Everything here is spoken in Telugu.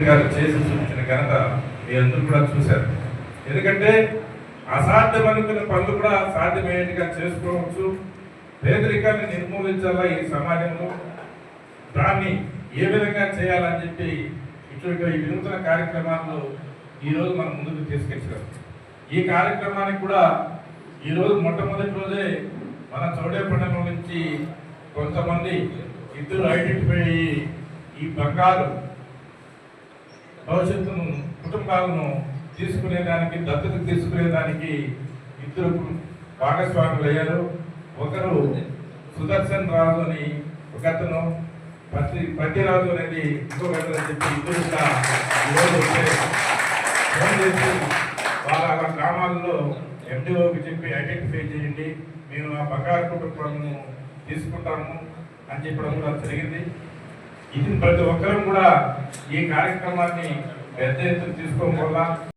గారు చేసి చూపించిన ఘనత మీరందరూ కూడా చూశారు. ఎందుకంటే అసాధ్యం అనుకున్న పనులు కూడా సాధ్యమయ్యేట్టుగా చేసుకోవచ్చు. పేదరికాన్ని నిర్మూలించాలా ఈ సమాజంలో? దాన్ని ఏ విధంగా చేయాలని చెప్పి ఇటువంటి ఈ వినూతన కార్యక్రమాల్లో ఈరోజు మనం ముందుకు తీసుకొచ్చారు ఈ కార్యక్రమానికి కూడా ఈరోజు మొట్టమొదటి రోజే మన చౌడేపట్నం నుంచి కొంతమంది ఇద్దరు ఐడెంటిఫై ఈ బంగారు భవిష్యత్తును కుటుంబాలను తీసుకునేదానికి దత్తత తీసుకునేదానికి ఇద్దరు భాగస్వాములు అయ్యారు. ఒకరు సుదర్శన్ రాజు అని ఒక అతను. పతి పత్తిరాజు అనేది ఇంకొక అతను చెప్పి ఇద్దరు ఫోన్ చేసి వాళ్ళ వాళ్ళ గ్రామాల్లో ఎండిఓకి చెప్పి ఐడెంటిఫై చేయండి. మేము ఆ బంగారు కుటుంబాలను తీసుకుంటాము అని చెప్పడం కూడా జరిగింది. ఇది ప్రతి ఒక్కరూ కూడా ఈ కార్యక్రమాన్ని పెద్ద ఎత్తున తీసుకోవడం వల్ల